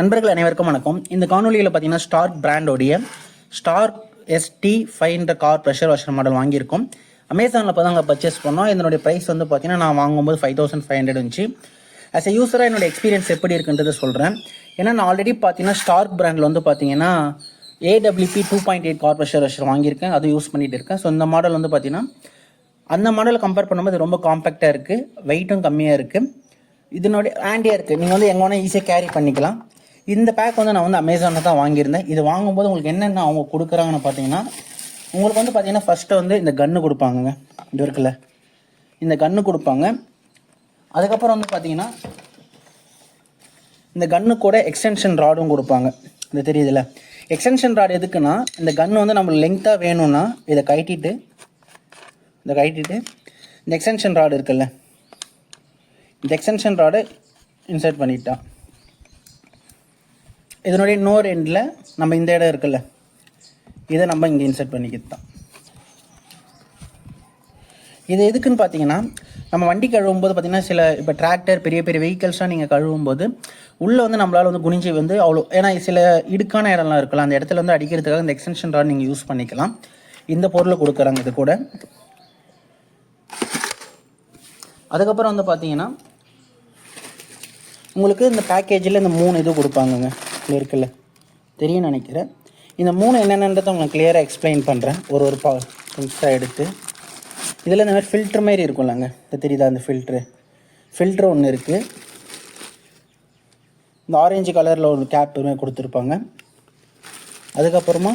நண்பர்கள் அனைவருக்கும் வணக்கம். இந்த காணொலியில் பார்த்தீங்கன்னா ஸ்டார்க் பிராண்டோடைய ஸ்டார்க் எஸ்டி ஃபைவ்ன்ற கார் ப்ரெஷர் வாஷர் மாடல் வாங்கியிருக்கோம். அமேசானில் இப்போ தாங்க பர்ச்சேஸ் பண்ணோம். இதனுடைய ப்ரைஸ் வந்து பார்த்தீங்கன்னா நான் வாங்கும்போது ஃபைவ் தௌசண்ட் ஃபைவ் ஹண்ட்ரட் இருந்துச்சு. ஆஸ் எ யூஸராக என்னோட எக்ஸ்பீரியன்ஸ் எப்படி இருக்குன்றதை சொல்கிறேன் ஏன்னா நான் ஆல்ரெடி பார்த்தீங்கன்னா ஸ்டார்க் பிராண்டில் வந்து பார்த்தீங்கன்னா AWP two point eight car pressure washer வாங்கியிருக்கேன். அது யூஸ் பண்ணிகிட்டு இருக்கேன். ஸோ இந்த மாடல் வந்து பார்த்தீங்கன்னா அந்த மாடலை கம்பேர் பண்ணும்போது ரொம்ப காம்பேக்டாக இருக்குது வெயிட்டும் கம்மியாக இருக்குது இதனுடைய ஹேண்டியாக இருக்குது நீங்கள் வந்து எங்கே வேணால் ஈஸியாக கேரி பண்ணிக்கலாம். இந்த பேக் வந்து நான் வந்து அமேசானில் தான் வாங்கியிருந்தேன். இது வாங்கும்போது உங்களுக்கு என்னென்ன அவங்க கொடுக்குறாங்கன்னு பார்த்தீங்கன்னா உங்களுக்கு வந்து பார்த்தீங்கன்னா ஃபஸ்ட்டு வந்து இந்த கன்று கொடுப்பாங்கங்க. இது இருக்குல்ல? இந்த கன்று கொடுப்பாங்க. அதுக்கப்புறம் வந்து பார்த்தீங்கன்னா இந்த கன்று கூட எக்ஸ்டென்ஷன் ராடும் கொடுப்பாங்க. இது தெரியுதுல்ல? எக்ஸ்டென்ஷன் ராட் எதுக்குன்னா இந்த கன்று வந்து நம்மளுக்கு லெங்க்த்தாக வேணும்னா இதை கட்டிட்டு இதை கட்டிட்டு இந்த எக்ஸ்டென்ஷன் ராடு இருக்குல்ல? இந்த எக்ஸ்டென்ஷன் ராடை இன்சர்ட் பண்ணிட்டான் இதனுடைய இன்னொரு எண்டில் நம்ம இந்த இடம் இருக்குல்ல இதை நம்ம இங்கே இன்சர்ட் பண்ணிக்கிட்டோம் இது எதுக்குன்னு பார்த்தீங்கன்னா நம்ம வண்டி கழுவும் போது பார்த்தீங்கன்னா சில இப்போ டிராக்டர் பெரிய பெரிய வெஹிக்கல்ஸ்லாம் நீங்கள் கழுவும் போது உள்ளே வந்து நம்மளால் வந்து குனிஞ்சு வந்து அவ்வளோ ஏன்னா சில இடுக்கான இடம்லாம் இருக்கலாம் அந்த இடத்துல வந்து அடிக்கிறதுக்காக இந்த எக்ஸ்டென்ஷன் ராட் நீங்கள் யூஸ் பண்ணிக்கலாம். இந்த பொருளை கொடுக்குறாங்க இது கூட. அதுக்கப்புறம் வந்து பார்த்தீங்கன்னா உங்களுக்கு இந்த பேக்கேஜில் இந்த மூணு இது கொடுப்பாங்கங்க. இது இருக்குல்ல. தெரியும் நினைக்கிறேன். இந்த மூணு என்னென்னன்றதை உங்களுக்கு கிளியராக எக்ஸ்பிளைன் பண்ணுறேன் ஒரு ஒரு பா திங்ஸாக எடுத்து. இதில் இந்த மாதிரி ஃபில்ட்ரு மாதிரி இருக்கும்லங்க. இது தெரியுதா? அந்த ஃபில்ட்ரு ஃபில்ட்ரு ஒன்று இருக்குது இந்த ஆரஞ்சு கலரில் ஒரு கேப் கொடுத்துருப்பாங்க. அதுக்கப்புறமா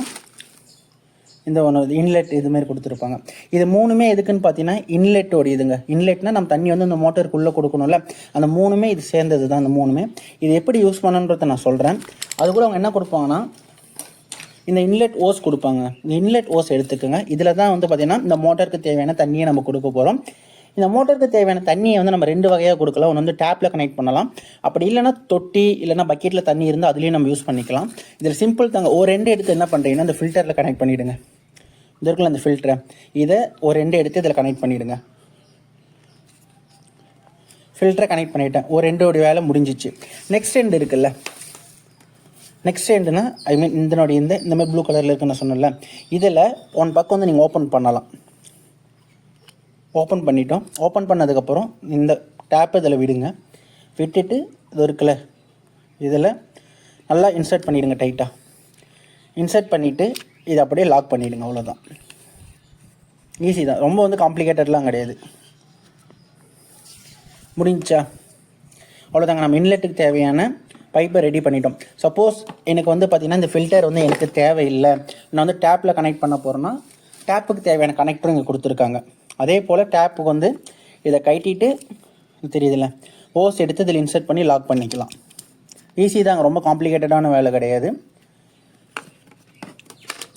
இந்த ஒன்று இன்லெட் இது மாதிரி கொடுத்துருப்பாங்க. இது மூணுமே எதுக்குன்னு பார்த்தீங்கன்னா இன்லெட்டோட இதுங்க இன்லெட்னா நம்ம தண்ணி வந்து இந்த மோட்டருக்குள்ளே கொடுக்கணும்ல. அந்த மூணுமே இது சேர்ந்தது தான் அந்த மூணுமே. இது எப்படி யூஸ் பண்ணணுன்றதை நான் சொல்கிறேன் அது கூட அவங்க என்ன கொடுப்பாங்கன்னா இந்த இன்லெட் ஓஸ் கொடுப்பாங்க. இந்த இன்லெட் ஓஸ் எடுத்துக்கோங்க. இதில் தான் வந்து பார்த்திங்கன்னா இந்த மோட்டருக்கு தேவையான தண்ணியை நம்ம கொடுக்க போகிறோம் இந்த மோட்டருக்கு தேவையான தண்ணியை வந்து நம்ம ரெண்டு வகையாக கொடுக்கலாம். ஒன்று வந்து டேப்பில் கனெக்ட் பண்ணலாம். அப்படி இல்லைன்னா தொட்டி இல்லைன்னா பக்கெட்டில் தண்ணி இருந்தால் அதுலேயும் நம்ம யூஸ் பண்ணிக்கலாம். இதில் சிம்பிள் தாங்க. ஒரு ரெண்டு எடுத்து என்ன பண்ணுறீங்கன்னா இந்த ஃபில்டரில் கனெக்ட் பண்ணிவிடுங்க இது இருக்குல்ல அந்த ஃபில்டரை இதை ஒரு ரெண்டு எடுத்து இதில் கனெக்ட் பண்ணிவிடுங்க ஃபில்டரை கனெக்ட் பண்ணிட்டேன். ஒரு ரெண்டோடைய வேலை முடிஞ்சிச்சு. நெக்ஸ்ட் எண்டு இருக்குல்ல? நெக்ஸ்ட் எண்டுனா ஐ மீன் இதனுடைய இந்த இந்த மாதிரி ப்ளூ கலரில் இருக்குன்னு நான் சொன்னேன்ல. இதில் ஒன் பக்கம் வந்து நீங்கள் ஓப்பன் பண்ணலாம். ஓப்பன் பண்ணிட்டோம். ஓப்பன் பண்ணதுக்கப்புறம் இந்த டேப் இதில் விடுங்க. விட்டுட்டு இது இருக்குல்ல? இதில் நல்லா இன்சர்ட் பண்ணிவிடுங்க டைட்டாக இன்சர்ட் பண்ணிவிட்டு இதை அப்படியே லாக் பண்ணிவிடுங்க அவ்வளோதான் ஈஸி தான். ரொம்ப வந்து காம்ப்ளிகேட்டட்லாம் கிடையாது. முடிஞ்சா அவ்வளோதாங்க நம்ம இன்லெட்டுக்கு தேவையான பைப்பை ரெடி பண்ணிட்டோம். சப்போஸ் எனக்கு வந்து பார்த்திங்கன்னா இந்த ஃபில்டர் வந்து எனக்கு தேவையில்லை. நான் வந்து டேப்பில் கனெக்ட் பண்ண போகிறேன்னா டேப்புக்கு தேவையான கனெக்டரும் இங்கே கொடுத்துருக்காங்க. அதே போல் டேப்புக்கு வந்து இதை கட்டிட்டு தெரியுதுல்ல ஓஸ் எடுத்து இதில் இன்சர்ட் பண்ணி லாக் பண்ணிக்கலாம். ஈஸி தாங்க. ரொம்ப காம்ப்ளிகேட்டடான வேலை கிடையாது.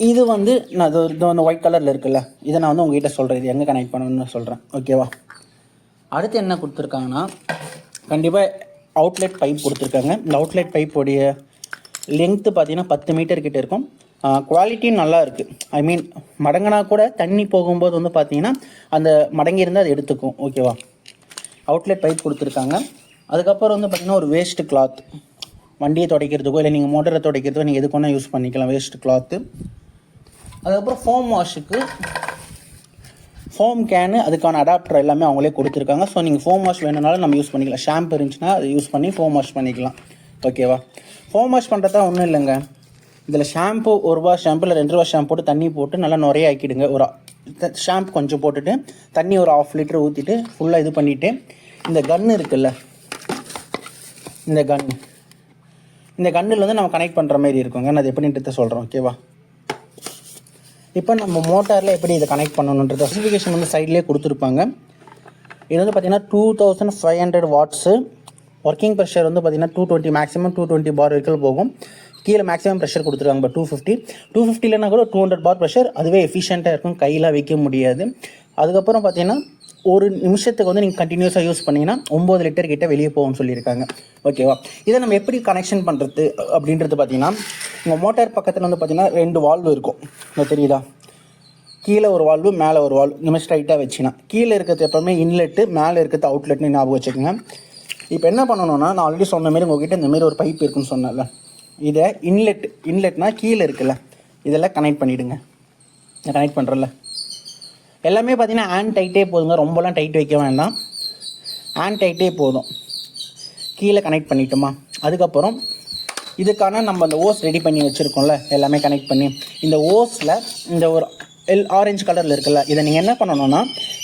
இது வந்து நான் இது வந்து ஒயிட் கலரில் இருக்குல்ல. இதை நான் வந்து உங்ககிட்ட சொல்கிறேன் இது எங்கே கனெக்ட் பண்ணணும்னு சொல்கிறேன் ஓகேவா அடுத்து என்ன கொடுத்துருக்காங்கன்னா கண்டிப்பாக அவுட்லெட் பைப் கொடுத்துருக்காங்க. இந்த அவுட்லெட் பைப்போடைய லென்த்து பார்த்தீங்கன்னா பத்து மீட்டர் கிட்ட இருக்கும். குவாலிட்டியும் நல்லா இருக்குது ஐ மீன் மடங்கினா கூட தண்ணி போகும்போது வந்து பார்த்தீங்கன்னா அந்த மடங்கி இருந்தால் அது எடுத்துக்கும். ஓகேவா அவுட்லெட் பைப் கொடுத்துருக்காங்க. அதுக்கப்புறம் வந்து பார்த்தீங்கன்னா ஒரு வேஸ்ட் கிளாத் வண்டியை துடைக்கிறதுக்கோ இல்லை நீங்கள் மோட்டரை துடைக்கிறதுக்கோ நீங்கள் எதுக்கு வேணால் யூஸ் பண்ணிக்கலாம். வேஸ்ட் கிளாத்து அதுக்கப்புறம் ஃபோம் வாஷுக்கு ஃபோம் கேனு அதுக்கான அடாப்டர் எல்லாமே அவங்களே கொடுத்துருக்காங்க. ஸோ நீங்கள் ஃபோம் வாஷ் வேணுனாலும் நம்ம யூஸ் பண்ணிக்கலாம். ஷாம்பு இருந்துச்சுன்னா அதை யூஸ் பண்ணி ஃபோம் வாஷ் பண்ணிக்கலாம். ஓகேவா ஃபோம் வாஷ் பண்ணுறதா ஒன்றும் இல்லைங்க. இதில் ஷாம்பு ஒரு ரூபா ஷாம்பு இல்லை ரெண்டு ரூபா ஷாம்பு போட்டு தண்ணி போட்டு நல்லா நிறைய ஆக்கிடுங்க. ஒரு ஷாம்பு கொஞ்சம் போட்டுட்டு தண்ணி ஒரு ஆஃப் லிட்டர் ஊற்றிட்டு ஃபுல்லாக இது பண்ணிவிட்டு இந்த கன்று இருக்குல்ல? இந்த கன் இந்த கன்னில் வந்து நம்ம கனெக்ட் பண்ணுற மாதிரி இருக்குங்க. நான் அது எப்படின்றத சொல்கிறோம் ஓகேவா இப்போ நம்ம மோட்டாரில் எப்படி இதை கனெக்ட் பண்ணணுன்றது ஸ்பெசிஃபிகேஷன் வந்து சைட்லேயே கொடுத்துருப்பாங்க. இது வந்து பார்த்தீங்கன்னா two thousand five hundred watts working pressure வந்து பார்த்தீங்கன்னா two twenty maximum two twenty bar வரைக்கும் போகும். கீழே மேக்ஸிமம் ப்ரெஷர் கொடுத்துருக்காங்க பட் டூ ஃபிஃப்டி டூ ஃபிஃப்டிலனா கூட டூ ஹண்ட்ரட் பார் ப்ரெஷர் அதுவே எஃபிஷியண்ட்டாக இருக்கும் கையில் வைக்க முடியாது. அதுக்கப்புறம் பார்த்தீங்கன்னா ஒரு நிமிஷத்துக்கு வந்து நீங்கள் கண்டினியூஸாக யூஸ் பண்ணிங்கன்னா ஒம்பது லிட்டர் கிட்டே வெளியே போகும்னு சொல்லியிருக்காங்க. ஓகேவா இதை நம்ம எப்படி கனெக்ஷன் பண்ணுறது அப்படின்றது பார்த்தீங்கன்னா உங்கள் மோட்டார் பக்கத்தில் வந்து பார்த்தீங்கன்னா ரெண்டு வால்வு இருக்கும். தெரியுதா? கீழே ஒரு வால்வு மேலே ஒரு வால்வு இந்த மாதிரி ஸ்ட்ரைட்டாக வச்சுனா கீழே இருக்கிறது எப்போவுமே இன்லெட்டு மேலே இருக்கிறது அவுட்லெட்னு ஞாபகம் வச்சுக்கோங்க. இப்போ என்ன பண்ணணும்னா நான் ஆல்ரெடி சொன்ன மாதிரி உங்ககிட்ட இந்த மாதிரி ஒரு பைப் இருக்குன்னு சொன்னேன்ல. இதை இன்லெட் இன்லெட்னா கீழே இருக்குல்ல. இதெல்லாம் கனெக்ட் பண்ணிவிடுங்க நான் கனெக்ட் பண்ணுறல எல்லாமே பார்த்தீங்கன்னா ஹேண்ட் டைட்டே போதுங்க. ரொம்பலாம் டைட் வைக்க வேண்டாம். ஹேண்ட் டைட்டே போதும். கீழே கனெக்ட் பண்ணிட்டோமா? அதுக்கப்புறம் இதுக்கான நம்ம அந்த ஓஸ் ரெடி பண்ணி வச்சுருக்கோம்ல எல்லாமே கனெக்ட் பண்ணி. இந்த ஓஸில் இந்த ஒரு எல் ஆரஞ்சு கலரில் இருக்குல்ல இதை நீங்கள் என்ன பண்ணணும்னா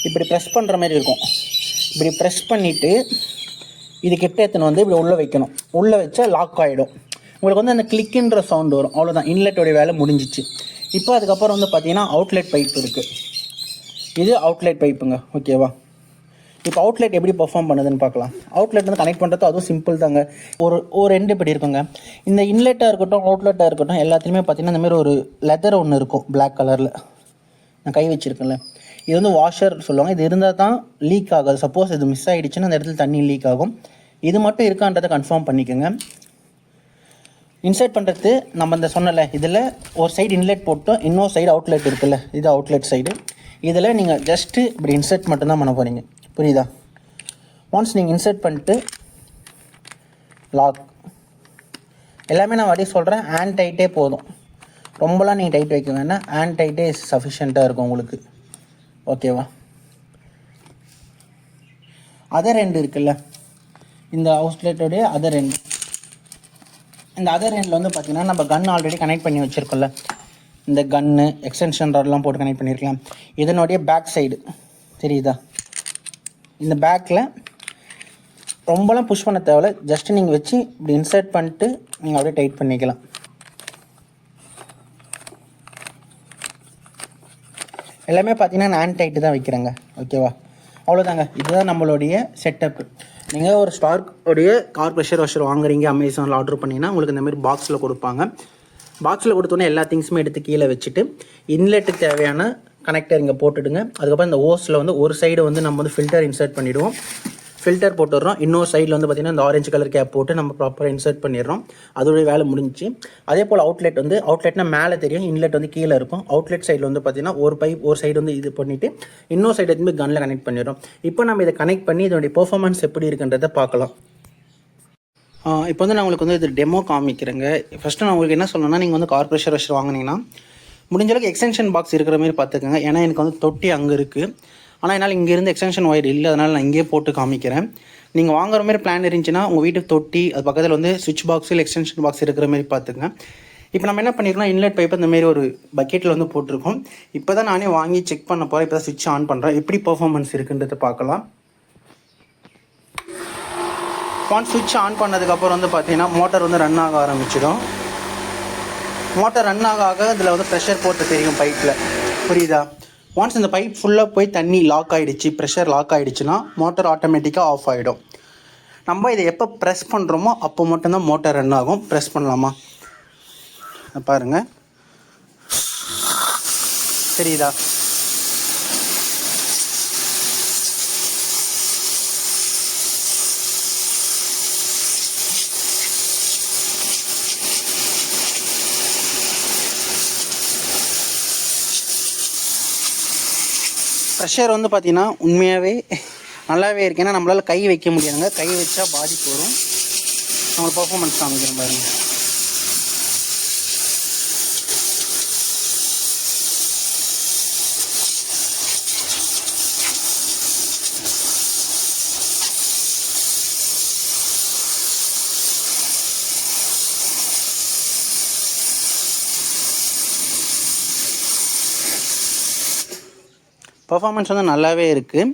இப்படி ப்ரெஸ் பண்ணுற மாதிரி இருக்கும். இப்படி ப்ரெஸ் பண்ணிவிட்டு இது கிட்ட எடுத்துன்னு வந்து இப்படி உள்ளே வைக்கணும். உள்ளே வச்சா லாக் ஆகிடும் உங்களுக்கு வந்து அந்த கிளிக்குன்ற சவுண்ட் வரும். அவ்வளோதான் இன்லெட்டோடைய வேலை முடிஞ்சிச்சு. இப்போ அதுக்கப்புறம் வந்து பார்த்தீங்கன்னா அவுட்லெட் பைப் இருக்குது இது அவுட்லெட் பைப்புங்க ஓகேவா இப்போ அவுட்லெட் எப்படி பர்ஃபார்ம் பண்ணுதுன்னு பார்க்கலாம். அவுட்லெட் வந்து கனெக்ட் பண்ணுறது அதுவும் சிம்பிள் தாங்க. ஒரு ஒரு ரெண்டு இப்படி இருக்குங்க. இந்த இன்லெட்டாக இருக்கட்டும் அவுட்லெட்டாக இருக்கட்டும் எல்லாத்துலேயுமே பார்த்தீங்கன்னா இந்த மாதிரி ஒரு லெதர் ஒன்று இருக்கும் பிளாக் கலரில் நான் கை வச்சுருக்கேன்ல. இது வந்து வாஷர் சொல்லுவாங்க. இது இருந்தால் தான் லீக் ஆகாது. சப்போஸ் இது மிஸ் ஆகிடுச்சுன்னா அந்த இடத்துல தண்ணி லீக் ஆகும். இது மட்டும் இருக்கான்றதை கன்ஃபார்ம் பண்ணிக்கோங்க. இன்சர்ட் பண்ணுறது நம்ம இந்த சொன்னல இதில் ஒரு சைடு இன்லெட் போட்டோம் இன்னொரு சைடு அவுட்லெட் இருக்குல்ல. இது அவுட்லெட் சைடு இதில் நீங்கள் ஜஸ்ட்டு இப்படி இன்சர்ட் மட்டும்தான் பண்ண போகிறீங்க புரியுதா? ஒன்ஸ் நீங்கள் இன்சர்ட் பண்ணிட்டு லாக் எல்லாமே நான் வாட்டி சொல்கிறேன் ஹேண்ட் டைட்டே போதும். ரொம்பலாம் நீங்கள் டைட் வைக்க வேணாம். ஹேண்ட் டைட்டே சஃபிஷியண்ட்டாக இருக்கும் உங்களுக்கு. ஓகேவா அதர் ரெண்டு இருக்குல்ல? இந்த அவுட்லெட்டோடைய அதர் ரெண்டு இந்த அதர் ரெண்டில் வந்து பார்த்திங்கன்னா நம்ம கன் ஆல்ரெடி கனெக்ட் பண்ணி வச்சுருக்கோம்ல. இந்த கன்னு எக்ஸ்டென்ஷன் ராட்லாம் போட்டு கனெக்ட் பண்ணியிருக்கலாம் இதனுடைய பேக் சைடு தெரியுதா? இந்த பேக்கில் ரொம்பலாம் புஷ் பண்ண தேவையில்ல. ஜஸ்ட் நீங்கள் வச்சு இப்படி இன்சர்ட் பண்ணிட்டு நீங்கள் அப்படியே டைட் பண்ணிக்கலாம். எல்லாமே பார்த்தீங்கன்னா நான் டைட்டு தான் வைக்கிறேங்க. ஓகேவா அவ்வளோதாங்க இதுதான் நம்மளுடைய செட்டப்பு நீங்கள் ஒரு ஸ்டார்க் உடைய கார் ப்ரெஷர் வாஷர் வாங்குறீங்க அமேசானில் ஆர்டர் பண்ணிங்கன்னா உங்களுக்கு இந்தமாரி பாக்ஸில் கொடுப்பாங்க. பாக்ஸில் கொடுத்தோன்னே எல்லா திங்ஸுமே எடுத்து கீழே வச்சுட்டு இன்லெட்டுக்கு தேவையான கனெக்டர் இங்கே போட்டுடுங்க. அதுக்கப்புறம் இந்த ஓஸில் வந்து ஒரு சைடு வந்து நம்ம வந்து ஃபில்டர் இன்சர்ட் பண்ணிவிடுவோம் ஃபில்டர் போட்டுடுறோம். இன்னொரு சைடில் வந்து பார்த்திங்கன்னா இந்த ஆரஞ்சு கலர் கேப் போட்டு நம்ம ப்ராப்பராக இன்சர்ட் பண்ணிடுறோம். அதோடைய வேலை முடிஞ்சுச்சு. அதே போல் அவுட்லெட் வந்து அவுட்லெட்னா மேலே தெரியும் இன்லெட் வந்து கீழே இருக்கும். அவுட்லெட் சைடில் வந்து பார்த்திங்கன்னா ஒரு பைப் ஒரு சைடு வந்து இது பண்ணிவிட்டு இன்னொரு சைடு எடுத்து கனில் கனெக்ட் பண்ணிடுறோம். இப்போ நம்ம இதை கனெக்ட் பண்ணி இதனுடைய பெர்ஃபார்மன்ஸ் எப்படி இருக்குன்றதை பார்க்கலாம். இப்போ வந்து நான் உங்களுக்கு வந்து இது டெமோ காமிக்கிறேங்க. ஃபஸ்ட்டு நான் உங்களுக்கு என்ன சொல்லணும்னா நீங்கள் வந்து கார் ப்ரெஷர் வாஷர் வாங்குனீங்கன்னா எக்ஸ்டென்ஷன் பாக்ஸ் இருக்கிற மாதிரி பார்த்துக்கோங்க. ஏன்னா எனக்கு வந்து தொட்டி அங்கே இருக்குது ஆனால் என்னால் இங்கேருந்து எக்ஸ்டென்ஷன் ஒயர் இல்லை. அதனால் நான் இங்கேயே போட்டு காமிக்கிறேன். நீங்கள் வாங்குற மாதிரி பிளான் இருந்துச்சுன்னா உங்கள் வீட்டுக்கு தொட்டி அது பக்கத்தில் வந்து சுவிட்ச் பாக்ஸ் இல்லை எக்ஸ்டென்ஷன் பாக்ஸ் இருக்கிற மாதிரி பார்த்துங்க இப்போ நம்ம என்ன பண்ணியிருக்கோம் இன்லெட் பைப் இந்த மாதிரி ஒரு பக்கெட்டில் வந்து போட்டிருக்கோம். இப்போ தான் நானே வாங்கி செக் பண்ண போகிறேன் இப்போ தான் சுவிட்ச் ஆன் பண்ணுறேன் எப்படி பர்ஃபார்மன்ஸ் இருக்குன்றதை பார்க்கலாம். ஒன் சுவிட்ச் ஆன் பண்ணதுக்கப்புறம் வந்து பார்த்தீங்கன்னா மோட்டார் வந்து ரன் ஆக ஆரம்பிச்சிடும். மோட்டார் ரன் ஆக ஆக இதில் வந்து ப்ரெஷர் போட்டு தெரியும் பைப்பில் புரியுதா? ஒன்ஸ் இந்த பைப் ஃபுல்லாக போய் தண்ணி லாக் ஆகிடுச்சு ப்ரெஷர் லாக் ஆகிடுச்சுன்னா மோட்டார் ஆட்டோமேட்டிக்காக ஆஃப் ஆகிடும் நம்ம இதை எப்போ ப்ரெஸ் பண்ணுறோமோ அப்போ மட்டும்தான் மோட்டார் ரன் ஆகும். ப்ரெஸ் பண்ணலாமா? பாருங்கள் தெரியுதா? ப்ரெஷர் வந்து பார்த்தீங்கன்னா உண்மையாகவே நல்லாவே இருக்கு. ஏன்னா நம்மளால் கை வைக்க முடியாதுங்க கை வச்சா பாதிப்பு வரும். நம்மளோட பர்ஃபார்மன்ஸ் காமிக்கிறோம் பாருங்கள் பர்ஃபாமன்ஸ் வந்து நல்லாவே இருக்குது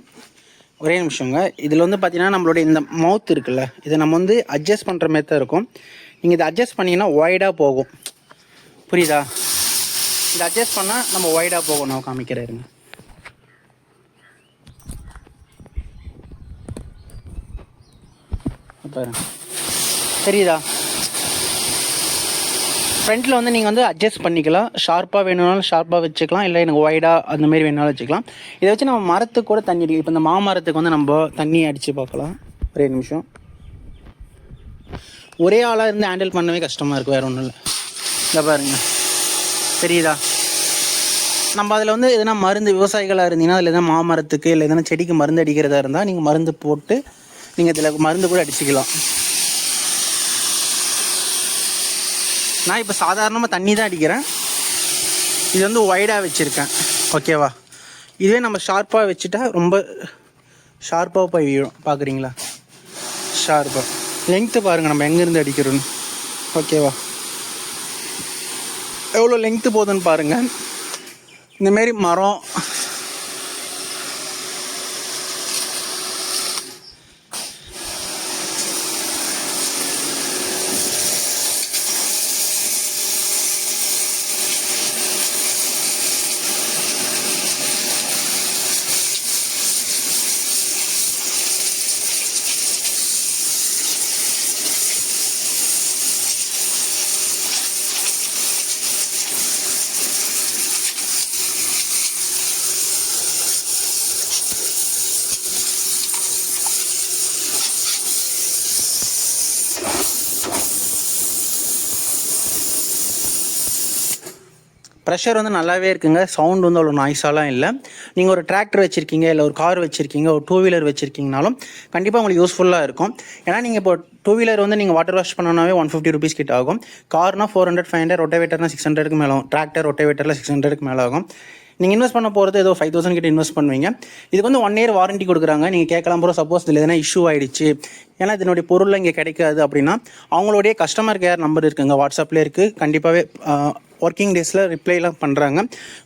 ஒரே நிமிஷங்க. இதில் வந்து பார்த்தீங்கன்னா நம்மளுடைய இந்த மவுத் இருக்குல்ல இதை நம்ம வந்து அட்ஜஸ்ட் பண்ணுற மாதிரி தான் இருக்கும். நீங்கள் இதை அட்ஜஸ்ட் பண்ணிங்கன்னா ஒய்டாக போகும். புரியுதா? இதை அட்ஜஸ்ட் பண்ணால் நம்ம ஒய்டாக போகும். நான் காமிக்கிறேருங்க பாருங்க. தெரியுதா? ஃப்ரண்ட்டில் வந்து நீங்கள் வந்து அட்ஜஸ்ட் பண்ணிக்கலாம். ஷார்ப்பாக வேணும்னாலும் ஷார்ப்பாக வச்சுக்கலாம். இல்லை எனக்கு ஒய்டாக அந்த மாதிரி வேணாலும் வச்சுக்கலாம். இதை வச்சு நம்ம மரத்துக்கு கூட தண்ணி அடிக்கும் இப்போ இந்த மாமரத்துக்கு வந்து நம்ம தண்ணி அடித்து பார்க்கலாம். ஒரே நிமிஷம். ஒரே ஆளாக இருந்து ஹேண்டில் பண்ணவே கஷ்டமாக இருக்கும் வேறு ஒன்றும் இல்லை. இல்லை பாருங்க. தெரியுதா? நம்ம அதில் வந்து எதனா மருந்து விவசாயிகளாக இருந்தீங்கன்னா அதில் எதனா மாமரத்துக்கு இல்லை எதனா செடிக்கு மருந்து அடிக்கிறதா இருந்தால் நீங்கள் மருந்து போட்டு நீங்கள் இதில் மருந்து கூட அடிச்சுக்கலாம். நான் இப்போ சாதாரணமாக தண்ணி தான் அடிக்கிறேன். இது வந்து ஒய்டாக வச்சுருக்கேன். ஓகேவா இதுவே நம்ம ஷார்ப்பாக வச்சுட்டா ரொம்ப ஷார்ப்பாக போய் விழும். பார்க்குறீங்களா ஷார்ப்பாக லென்த்து பாருங்கள் நம்ம எங்கேருந்து அடிக்கிறோன்னு ஓகேவா எவ்வளோ லென்த்து போகுதுன்னு பாருங்கள் இந்தமாரி மரம் ப்ரெஷர் வந்து நல்லாவே இருக்குங்க. சவுண்ட் வந்து அவ்வளோ நாய்ஸாலாம் இல்லை. நீங்கள் ஒரு டிராக்டர் வச்சுருக்கீங்க இல்லை ஒரு கார் வச்சுருக்கீங்க ஒரு டூ வீலர் வச்சுருக்கீங்கனாலும் கண்டிப்பாக உங்களுக்கு யூஸ்ஃபுல்லாக இருக்கும். ஏன்னா நீங்கள் இப்போ டூ வீலர் வந்து நீங்கள் வாட்டர் வாஷ் பண்ணனாவே ஒன் ஃபிஃப்டி ருபீஸ் கிட்ட ஆகும். கார்னால் ஃபோர் ஹண்ட்ரட் ஃபைவ் ஹண்ட்ரட் ரொட்டேவேட்டர்னா சிக்ஸ் ஹண்ட்ரடுக்கு மேலே ஆகும். டிராக்டர் ரொட்டவேட்டரில் சிக்ஸ் ஹண்ட்ரடுக்கு மேலே ஆகும். நீங்கள் இன்வெஸ்ட் பண்ண போகிறது ஏதோ ஃபைவ் தௌசண்ட் கிட்ட இன்வெஸ்ட் பண்ணுவீங்க. இதுக்கு வந்து ஒன் இயர் வாரண்டி கொடுக்குறாங்க. நீங்கள் கேட்கலாம் போகிற சப்போஸ் இதில் எதனா இஷ்யூ ஆயிடுச்சு. ஏன்னா இதனுடைய பொருள் இங்கே கிடைக்காது அப்படின்னா அவங்களுடைய கஸ்டமர் கேர் நம்பர் இருக்குங்க. வாட்ஸ்அப்பில் இருக்குது கண்டிப்பாகவே ஒர்க்கிங் டேஸில் ரிப்ளைலாம் பண்ணுறாங்க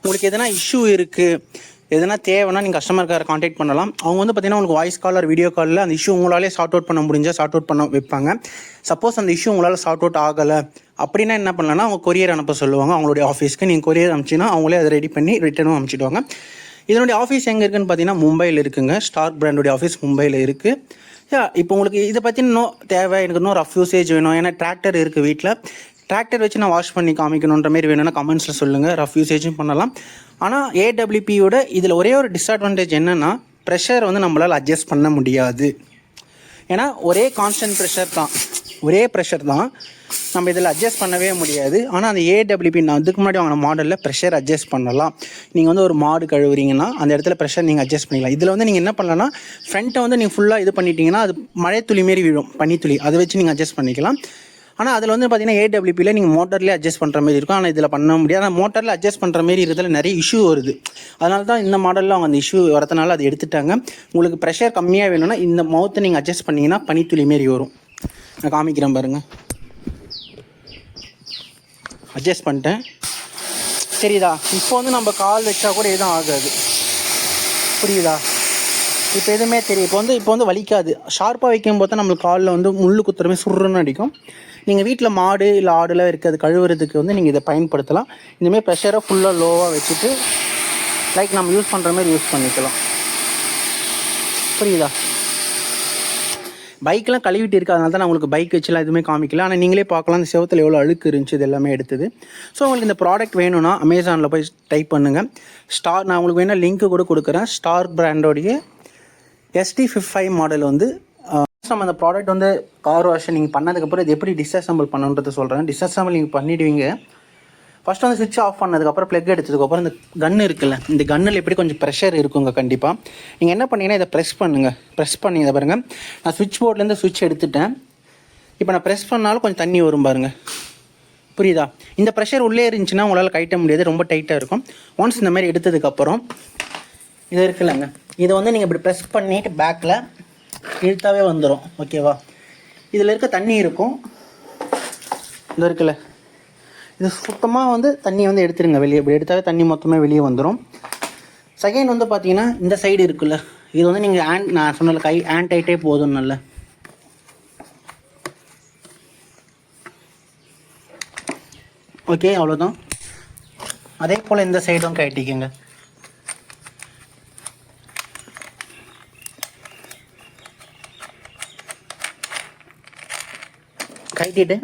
உங்களுக்கு எதனா இஷ்யூ இருக்குது எதனா தேவைன்னா நீங்கள் கஸ்டமர் கேர் காண்டாக்ட் பண்ணலாம். அவங்க வந்து பார்த்தீங்கன்னா உங்களுக்கு வாய்ஸ் கால் ஆர் வீடியோ காலில் அந்த இஷ்யூ உங்களாலே சார்ட் அவுட் பண்ண முடிஞ்சால் சார்ட் அவுட் பண்ண வைப்பாங்க. சப்போஸ் அந்த இஷ்யூ உங்களால் சார்ட் அவுட் ஆகலை அப்படின்னா என்ன பண்ணலாம்னா அவங்க கொரியர் அனுப்ப சொல்லுவாங்க. அவங்களுடைய ஆஃபீஸ்க்கு நீங்கள் கொரியர் அனுப்பிச்சின்னா அவங்களே அதை ரெடி பண்ணி ரிட்டனும் அனுப்பிச்சிடுவாங்க. இதனுடைய ஆஃபீஸ் எங்கே இருக்குன்னு பார்த்தீங்கன்னா மும்பையில் இருக்குங்க. ஸ்டார்க் பிராண்டுடைய ஆஃபீஸ் மும்பையில் இருக்குது யா இப்போ உங்களுக்கு இதை பற்றி இன்னும் தேவை எனக்கு இன்னும் ரஃப் யூசேஜ் வேணும். ஏன்னா டிராக்டர் இருக்குது வீட்டில் டிராக்டர் வச்சு நான் வாஷ் பண்ணி காமிக்கணுன்ற மாதிரி வேணும்னா கமெண்ட்ஸில் சொல்லுங்கள் ரஃப் யூசேஜும் பண்ணலாம். ஆனால் ஏடபிள்யூபியோட இதில் ஒரே ஒரு டிஸ்அட்வான்டேஜ் என்னென்னா ப்ரெஷர் வந்து நம்மளால் அட்ஜஸ்ட் பண்ண முடியாது. ஏன்னா ஒரே கான்ஸ்டன்ட் ப்ரெஷர் தான். ஒரே ப்ரெஷர் தான். நம்ம இதில் அட்ஜஸ்ட் பண்ணவே முடியாது. ஆனால் அந்த ஏடபிள்யூபி நான் அதுக்கு முன்னாடி வாங்கின மாடலில் ப்ரெஷர் அட்ஜஸ்ட் பண்ணலாம். நீங்கள் வந்து ஒரு மாடு கழுவுறீங்கன்னா அந்த இடத்துல ப்ரெஷர் நீங்கள் அட்ஜஸ்ட் பண்ணிக்கலாம். இதில் வந்து நீங்கள் என்ன பண்ணலாம்னா ஃப்ரண்ட்டை வந்து நீங்கள் ஃபுல்லாக இது பண்ணிட்டீங்கன்னா அது மழை துளி மாரி விழும். பனித்துளி அதை வச்சு நீங்கள் அட்ஜஸ்ட் பண்ணிக்கலாம். ஆனால் அதில் வந்து பார்த்தீங்கன்னா ஏடபிள்யூபியில் நீங்கள் மோட்டர்லேயே அட்ஜஸ்ட் பண்ணுற மாதிரி இருக்கும். ஆனால் இதில் பண்ண முடியாது. ஆனால் மோட்டரில் அட்ஜஸ்ட் பண்ணுற மாதிரி இருக்கிறதுல நிறைய இஷ்யூ வருது. அதனால தான் இந்த மாடலில் அவங்க அந்த இஷ்யூ வரதுனால அதை எடுத்துட்டாங்க. உங்களுக்கு ப்ரெஷர் கம்மியாக வேணும்னா இந்த மவுத்தை நீங்கள் அட்ஜஸ்ட் பண்ணிங்கன்னா பனித்துளி மாரி வரும். நான் காமிக்கிறேன் பாருங்கள் அட்ஜஸ்ட் பண்ணிட்டேன். சரிதா இப்போ வந்து நம்ம கால் வச்சா கூட எதுவும் ஆகாது. புரியுதா? இப்போ எதுவுமே தெரியும் இப்போ வந்து இப்போ வந்து வலிக்காது. ஷார்ப்பாக வைக்கும் போது தான் நம்மளுக்கு காலில் வந்து முள்ளு குத்துறமே சுருன்னு அடிக்கும். நீங்கள் வீட்டில் மாடு இல்லை ஆடுலாம் இருக்கிறது கழுவுறதுக்கு வந்து நீங்கள் இதை பயன்படுத்தலாம். இந்தமாரி ப்ரெஷரை ஃபுல்லாக லோவாக வச்சுட்டு லைக் நம்ம யூஸ் பண்ணுற மாதிரி யூஸ் பண்ணிக்கலாம். புரியுதா? பைக்கெலாம் கழுவிட்டு இருக்கு அதனால தான் நான் உங்களுக்கு பைக் வச்சுலாம் எதுவுமே காமிக்கல. ஆனால் நீங்களே பார்க்கலாம் அந்த செவத்தில் எவ்வளோ அழுக்கு இருந்துச்சு இது எல்லாமே எடுத்தது. ஸோ உங்களுக்கு இந்த ப்ராடக்ட் வேணும்னா அமேசானில் போய் டைப் பண்ணுங்கள் ஸ்டார் நான் உங்களுக்கு வேணால் லிங்க்கு கூட கொடுக்குறேன். ஸ்டார் பிராண்டோடைய எஸ்டி ஃபிஃப்ட் ஃபைவ் மாடல் வந்து நம்ம அந்த ப்ராடக்ட் வந்து கார் வாஷ் நீங்கள் பண்ணதுக்கப்புறம் இது எப்படி டிஸ்அசம்பிள் பண்ணுன்றது சொல்கிறேன் டிஸ்அசம்பிள் நீங்கள் பண்ணிடுவீங்க. ஃபர்ஸ்ட் வந்து சுவிட்ச் ஆஃப் பண்ணதுக்கப்புறம் ப்ளக் எடுத்ததுக்கப்புறம் இந்த கன் இருக்குல்ல இந்த கன்னில் எப்படி கொஞ்சம் ப்ரெஷர் இருக்குங்க கண்டிப்பாக நீங்கள் என்ன பண்ணீங்கன்னா இதை ப்ரெஸ் பண்ணுங்கள் ப்ரெஸ் பண்ணி இதை பாருங்கள் நான் சுவிட்ச் போர்ட்லேருந்து சுவிட்ச் எடுத்துட்டேன். இப்போ நான் ப்ரெஸ் பண்ணாலும் கொஞ்சம் தண்ணி வரும் பாருங்கள் புரியுதா? இந்த ப்ரெஷர் உள்ளே இருந்துச்சுன்னா உங்களால் கைட்ட முடியாது. ரொம்ப டைட்டாக இருக்கும். ஒன்ஸ் இந்த மாதிரி எடுத்ததுக்கப்புறம் இது இருக்குல்லங்க. இதை வந்து நீங்கள் இப்படி ப்ரெஸ் பண்ணிட்டு பேக்கில் இழுத்தாவே வந்துடும் ஓகேவா இதில் இருக்க தண்ணி இருக்கும். இது இருக்குல்ல? இது சுத்தமாக வந்து தண்ணியை வந்து எடுத்துருங்க வெளியே. இப்படி எடுத்தாவே தண்ணி மொத்தமாக வெளியே வந்துடும் செகண்ட் வந்து பார்த்தீங்கன்னா இந்த சைடு இருக்குல்ல. இது வந்து நீங்கள் ஹேண்ட் நான் சொன்னல கை ஹேண்ட் டைட்டே போதும் நல்ல ஓகே அவ்வளோதான் அதே போல் இந்த சைடும் கட்டிக்கோங்க. கட்டிட்டு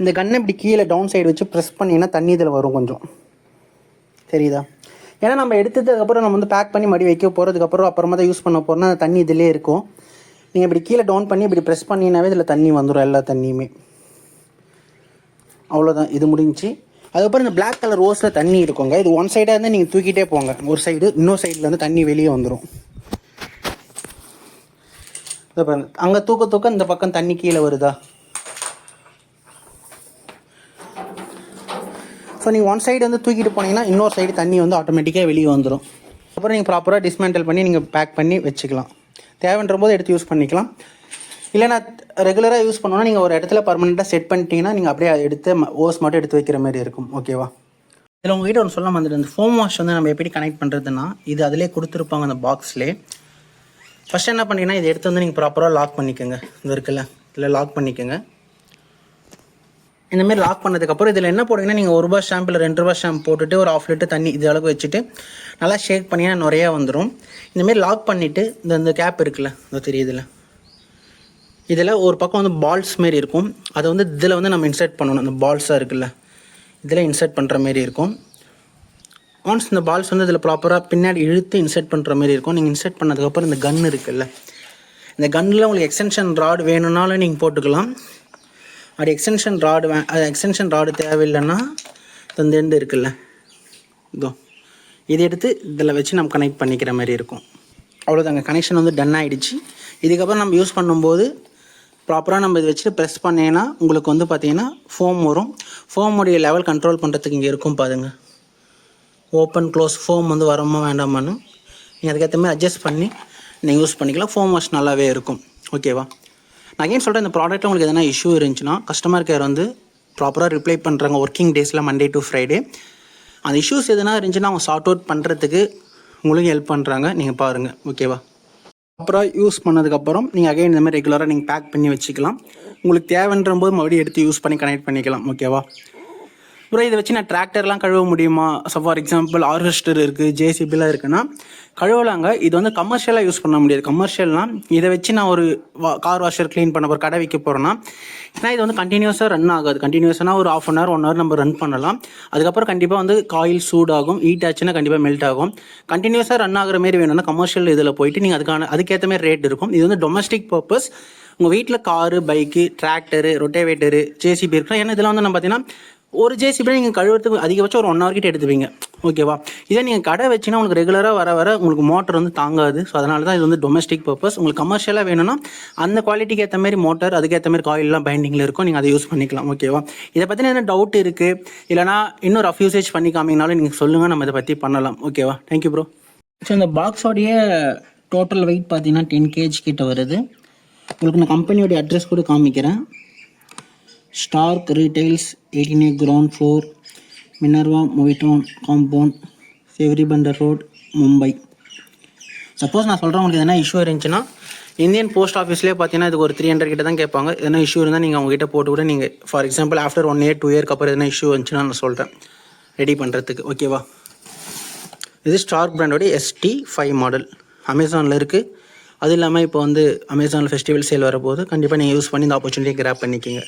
இந்த கன்னை இப்படி கீழே டவுன் சைடு வச்சு ப்ரெஸ் பண்ணிங்கன்னா தண்ணி இதில் வரும் கொஞ்சம். தெரியுதா? ஏன்னா நம்ம எடுத்ததுக்கப்புறம் நம்ம வந்து பேக் பண்ணி மடி வைக்க போகிறதுக்கப்புறம் அப்புறமா தான் யூஸ் பண்ண போகிறோம்னா அந்த தண்ணி இதிலே இருக்கும். நீங்கள் இப்படி கீழே டவுன் பண்ணி இப்படி ப்ரெஸ் பண்ணினாவே இதில் தண்ணி வந்துடும் எல்லா தண்ணியுமே. அவ்வளோதான் இது முடிஞ்சுச்சு. அதுக்கப்புறம் இந்த பிளாக் கலர் ரோஸில் தண்ணி இருக்குங்க. இது ஒன் சைடாக இருந்தால் நீங்கள் தூக்கிட்டே போங்க. ஒரு சைடு இன்னொரு சைடில் வந்து தண்ணி வெளியே வந்துடும் அங்கே தூக்க தூக்க இந்த பக்கம் தண்ணி கீழே வருதா? ஸோ நீங்கள் ஒன் சைடு வந்து தூக்கிட்டு போனீங்கன்னா இன்னொரு சைடு தண்ணி வந்து ஆட்டோமேட்டிக்காக வெளியே வந்துடும் அப்புறம் நீங்கள் ப்ராப்பராக டிஸ்மேண்டில் பண்ணி நீங்கள் பேக் பண்ணி வச்சுக்கலாம். தேவைன்ற போது எடுத்து யூஸ் பண்ணிக்கலாம். இல்லைனா ரெகுலராக யூஸ் பண்ணோன்னா நீங்கள் ஒரு இடத்துல பர்மனெண்ட்டாக செட் பண்ணிட்டீங்கன்னா நீங்கள் அப்படியே அதை எடுத்து ஓஸ் மட்டும் எடுத்து வைக்கிற மாதிரி இருக்கும். ஓகேவா இதில் உங்ககிட்ட ஒன்று சொல்ல வந்துட்டு இந்த ஃபோம் வாஷ் வந்து நம்ம எப்படி கனெக்ட் பண்ணுறதுன்னா இது அதிலே கொடுத்துருப்பாங்க அந்த பாக்ஸ்லேயே ஃபஸ்ட் என்ன பண்ணிங்கன்னா இதை எடுத்து வந்து நீங்கள் ப்ராப்பராக லாக் பண்ணிக்கோங்க. இது இருக்குல்ல? இதில் லாக் பண்ணிக்கோங்க. இந்த மாதிரி லாக் பண்ணதுக்கப்புறம் இதில் என்ன போடுங்கன்னா நீங்கள் ஒரு ரூபா ஷாம்பில் ரெண்டு ரூபா ஷாம்பு போட்டுட்டு ஒரு ஆஃப் லிட்டர் தண்ணி இது அளவுக்கு வச்சுட்டு நல்லா ஷேக் பண்ணினா நிறையா வந்துடும் இந்தமாரி லாக் பண்ணிவிட்டு இந்த இந்த கேப் இருக்குல்ல இந்த தெரியுதுல இதில் ஒரு பக்கம் வந்து பால்ஸ் மாரி இருக்கும். அதை வந்து இதில் வந்து நம்ம இன்சர்ட் பண்ணணும். அந்த பால்ஸாக இருக்குல்ல? இதில் இன்சர்ட் பண்ணுற மாரி இருக்கும். ஒன்ஸ் இந்த பால்ஸ் வந்து இதில் ப்ராப்பராக பின்னாடி இழுத்து இன்சர்ட் பண்ணுற மாதிரி இருக்கும். நீங்கள் இன்சர்ட் பண்ணதுக்கப்புறம் இந்த கன் இருக்குல்ல? இந்த கன்னில் உங்களுக்கு எக்ஸ்டென்ஷன் ராட் வேணும்னாலும் நீங்கள் போட்டுக்கலாம். அப்படி எக்ஸ்டென்ஷன் ராடு வே அது எக்ஸ்டென்ஷன் ராடு தேவையில்லைன்னா இந்த இருக்குல்ல. இதோ இதை எடுத்து இதில் வச்சு நம்ம கனெக்ட் பண்ணிக்கிற மாதிரி இருக்கும். அவ்வளோதாங்க கனெக்ஷன் வந்து டன் ஆகிடுச்சு இதுக்கப்புறம் நம்ம யூஸ் பண்ணும்போது ப்ராப்பராக நம்ம இதை வச்சுட்டு ப்ரெஸ் பண்ணீங்கன்னா உங்களுக்கு வந்து பார்த்தீங்கன்னா ஃபோம் வரும். ஃபோமுடைய லெவல் கண்ட்ரோல் பண்ணுறதுக்கு இங்கே இருக்கும் பாருங்க. ஓப்பன் க்ளோஸ் ஃபோம் வந்து வரமோ வேண்டாமான்னு. நீங்கள் அதுக்கேற்ற மாதிரி அட்ஜஸ்ட் பண்ணி நீங்கள் யூஸ் பண்ணிக்கலாம். ஃபோம் வாஷ் நல்லாவே இருக்கும். ஓகேவா நான் அகைன் சொல்கிறேன் இந்த ப்ராடக்ட்டில் உங்களுக்கு எதனா இஷ்யூ இருந்துச்சுன்னா கஸ்டமர் கேர் வந்து ப்ராப்பராக ரிப்ளை பண்ணுறாங்க ஒர்க்கிங் டேஸில் மண்டே டு ஃப்ரைடே அந்த இஷ்யூஸ் எதனா இருந்துச்சுன்னா அவங்க சார்ட் அவுட் பண்ணுறதுக்கு உங்களுக்கு ஹெல்ப் பண்ணுறாங்க நீங்கள் பாருங்கள் ஓகேவா ப்ராப்பராக யூஸ் பண்ணதுக்கப்புறம் நீங்கள் அகைன் இந்த மாதிரி ரெகுலராக நீங்கள் பேக் பண்ணி வச்சுக்கலாம். உங்களுக்கு தேவைன்ற போது மறுபடியும் எடுத்து யூஸ் பண்ணி கனெக்ட் பண்ணிக்கலாம் ஓகேவா அப்புறம் இதை வச்சு நான் டிராக்டர்லாம் கழுவ முடியுமா? ஸோ ஃபார் எக்ஸாம்பிள் ஹார்வெஸ்டர் இருக்குது ஜேசிபிலாம் இருக்குன்னா கழுவலாங்க. இது வந்து கமர்ஷியலாக யூஸ் பண்ண முடியாது. கமர்ஷியல்னால் இதை வச்சு நான் ஒரு கார் வாஷர் க்ளீன் பண்ண போகிற கடை வைக்க போகிறேன்னா ஏன்னா இது வந்து கண்டினியூஸாக ரன் ஆகாது. கண்டினியூஸாக ஒரு half an hour one hour நம்ம ரன் பண்ணலாம். அதுக்கப்புறம் கண்டிப்பாக வந்து காயில் சூடாகும் ஹீட் ஆச்சுன்னா கண்டிப்பாக மெல்ட் ஆகும். கண்டினியூஸாக ரன் ஆகிற மாரி வேணும்னா கமர்ஷியல் இதில் போயிட்டு நீங்கள் அதுக்கான அதுக்கேற்ற மாதிரி ரேட் இருக்கும். இது வந்து டொமஸ்டிக் பர்பஸ் உங்கள் வீட்டில் car bike tractor rotavator JCB இருக்கலாம் ஏன்னா இதெல்லாம் வந்து நம்ம பார்த்தீங்கன்னா ஒரு ஜேசிபி நீங்கள் கழுவுறதுக்கு அதிகபட்சம் ஒரு ஒன் ஹவர் கிட்ட எடுத்துப்பீங்க. ஓகேவா? இதே நீங்கள் கடை வச்சுன்னா உங்களுக்கு ரெகுலராக வர வர உங்களுக்கு மோட்டர் வந்து தாங்காது. ஸோ அதனால தான் இது வந்து டொமஸ்டிக் பர்பஸ் உங்களுக்கு கமர்ஷியலாக வேணும்னா அந்த குவாலிட்டிக்கு ஏற்ற மாதிரி மோட்டர் அதுக்கேற்ற மாதிரி காயிலெலாம் பைண்டிங்கில் இருக்கும். நீங்கள் அதை யூஸ் பண்ணிக்கலாம். ஓகேவா? இதை பற்றி என்ன டவுட் இருக்குது இல்லைனா இன்னும் ரஃப் யூசேஜ் பண்ணி காமிங்கனாலும் நீங்கள் சொல்லுங்கள் நம்ம இதை பற்றி பண்ணலாம். ஓகேவா? தேங்க்யூ ப்ரோ ஸோ இந்த பாக்ஸோடைய டோட்டல் வெயிட் பார்த்தீங்கன்னா டென் கேஜ் கிட்ட வருது. உங்களுக்கு நான் கம்பெனியோடைய அட்ரஸ் கூட காமிக்கிறேன். Stark Retails eighteen A ground floor Minerva மொய்டோன் compound Sewri Bunder road Mumbai suppose நான் சொல்கிறேன் உங்களுக்கு எதனா இஷ்யூ இருந்துச்சுன்னா இந்தியன் போஸ்ட் ஆஃபீஸ்லேயே பார்த்தீங்கன்னா இதுக்கு ஒரு த்ரீ ஹண்ட்ரட் கிட்ட தான் கேட்பாங்க. எதனா இஷ்யூ இருந்தால் நீங்கள் அவங்ககிட்ட போட்டு கூட நீங்கள் for example after one year two இயர்க்கு அப்புறம் எதனா இஷ்யூ இருந்துச்சுன்னா நான் சொல்கிறேன் ரெடி பண்ணுறதுக்கு ஓகேவா இது ஸ்டார்க் பிராண்டோட எஸ்டி ஃபைவ் மாடல் அமேசானில் இருக்குது அது இல்லாமல் இப்போ வந்து அமேசானில் ஃபெஸ்டிவல் சேல் வரப்போது கண்டிப்பாக நீங்கள் யூஸ் பண்ணி இந்த ஆப்பர்ச்சுனிட்டியை கிராப் பண்ணிக்கிங்க.